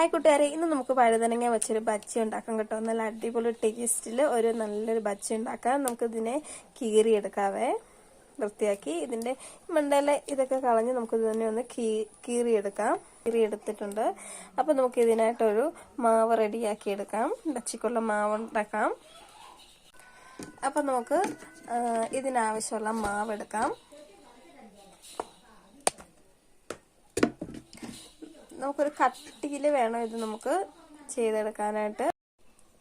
Hi കൂട്ടുകാരെ ഇന്ന് നമുക്ക് വഴുതനങ്ങ വെച്ചൊരു ബജ്ജി ഉണ്ടാക്കാം കേട്ടോ. നല്ല അടിപൊളി ടേസ്റ്റിൽ ഒരു നല്ലൊരു ബജ്ജി ഉണ്ടാക്കാം. നമുക്ക് ഇതിനെ കീറിയെടുക്കാവേ വൃത്തിയാക്കി ഇതിന്റെ മണ്ടല ഇതൊക്കെ കളഞ്ഞ് നമുക്ക് തന്നെ ഒന്ന് കീ കീറിയെടുക്കാം. കീറിയെടുത്തിട്ടുണ്ട്. അപ്പൊ നമുക്ക് ഇതിനായിട്ടൊരു മാവ് റെഡിയാക്കി എടുക്കാം. ബച്ചിക്കുള്ള മാവ് ഉണ്ടാക്കാം. അപ്പൊ നമുക്ക് ഇതിനാവശ്യമുള്ള മാവ് എടുക്കാം. നമുക്കൊരു കട്ടിയിൽ വേണം ഇത് നമുക്ക് ചെയ്തെടുക്കാനായിട്ട്.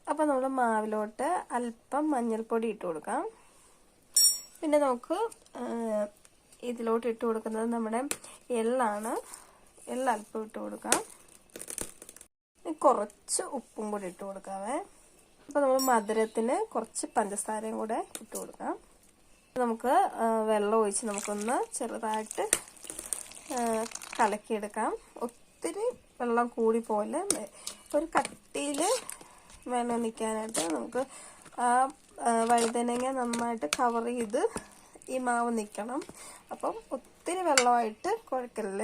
അപ്പം നമ്മൾ മാവിലോട്ട് അല്പം മഞ്ഞൾപ്പൊടി ഇട്ട് കൊടുക്കാം. പിന്നെ നമുക്ക് ഇതിലോട്ട് ഇട്ട് കൊടുക്കുന്നത് നമ്മുടെ എള്ളാണ്. എള്ള അല്പം ഇട്ട് കൊടുക്കാം. കുറച്ച് ഉപ്പും കൂടി ഇട്ട് കൊടുക്കാവേ. അപ്പം നമ്മൾ മധുരത്തിന് കുറച്ച് പഞ്ചസാരയും കൂടെ ഇട്ട് കൊടുക്കാം. നമുക്ക് വെള്ളം ഒഴിച്ച് നമുക്കൊന്ന് ചെറുതായിട്ട് കലക്കിയെടുക്കാം. ഒത്തിരി വെള്ളം കൂടി പോലെ ഒരു കട്ടിയിൽ വേണം നിൽക്കാനായിട്ട് നമുക്ക് ആ, വഴുതനങ്ങ നന്നായിട്ട് കവർ ചെയ്ത് ഈ മാവ് നിൽക്കണം. അപ്പം ഒത്തിരി വെള്ളമായിട്ട് കുഴക്കൽ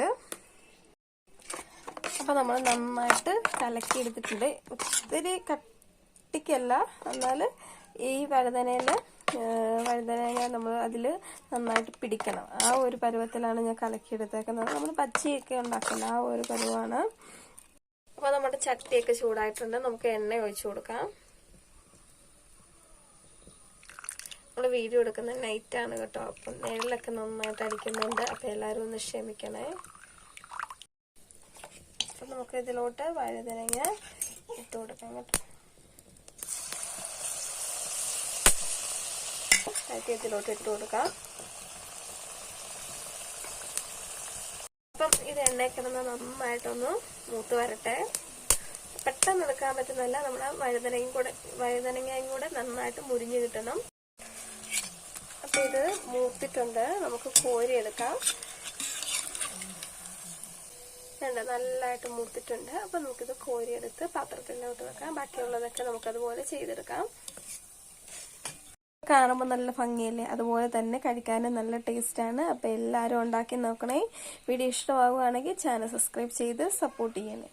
അപ്പം നമ്മൾ നന്നായിട്ട് കലക്കി എടുത്തിട്ടുണ്ട് ഒത്തിരി കട്ടിക്കല്ല എന്നാൽ ഈ വഴുതനയിൽ വഴുതനങ്ങ നമ്മൾ അതിൽ നന്നായിട്ട് പിടിക്കണം. ആ ഒരു പരുവത്തിലാണ് ഞാൻ കലക്കി എടുത്തേക്കുന്നത് നമ്മൾ പച്ചയൊക്കെ ഉണ്ടാക്കുന്നത് ആ ഒരു പരുവാണ്. അപ്പോൾ നമ്മുടെ ചട്ടിയൊക്കെ ചൂടായിട്ടുണ്ട്. നമുക്ക് എണ്ണ ഒഴിച്ചു കൊടുക്കാം. നമ്മൾ വീഡിയോ എടുക്കുന്നത് നൈറ്റാണ് കേട്ടോ. അപ്പം നേരിലൊക്കെ നന്നായിട്ട് അടിക്കുന്നുണ്ട്. അപ്പം എല്ലാവരും ഒന്ന് ക്ഷമിക്കണേ. അപ്പം നമുക്ക് ഇതിലോട്ട് വഴുതനങ്ങ ഇട്ട് കൊടുക്കാം കേട്ടോ. കയറ്റി ഇതിലോട്ട് ഇട്ട് കൊടുക്കാം. അപ്പം ഇത് എണ്ണയ്ക്കിടന്ന് കിടന്ന് നന്നായിട്ടൊന്ന് മൂത്ത് വരട്ടെ. പെട്ടെന്ന് എടുക്കാൻ പറ്റുന്നല്ല നമ്മുടെ വഴുതനയും കൂടെ വഴുതനങ്ങയും കൂടെ നന്നായിട്ട് മുരിഞ്ഞു കിട്ടണം. അപ്പൊ ഇത് മൂത്തിട്ടുണ്ട്. നമുക്ക് കോരി കോരിയെടുക്കാം വേണ്ട നല്ലതായിട്ട് മൂത്തിട്ടുണ്ട്. അപ്പൊ നമുക്കിത് കോരിയെടുത്ത് പാത്രത്തിലോട്ട് വെക്കാം. ബാക്കിയുള്ളതൊക്കെ നമുക്കതുപോലെ ചെയ്തെടുക്കാം. കാണുമ്പോൾ നല്ല ഭംഗിയല്ലേ? അതുപോലെ തന്നെ കഴിക്കാനും നല്ല ടേസ്റ്റാണ് അപ്പോൾ എല്ലാവരും ഉണ്ടാക്കി നോക്കണേ. വീഡിയോ ഇഷ്ടമാവുകയാണെങ്കിൽ ചാനൽ സബ്സ്ക്രൈബ് ചെയ്ത് സപ്പോർട്ട് ചെയ്യണേ.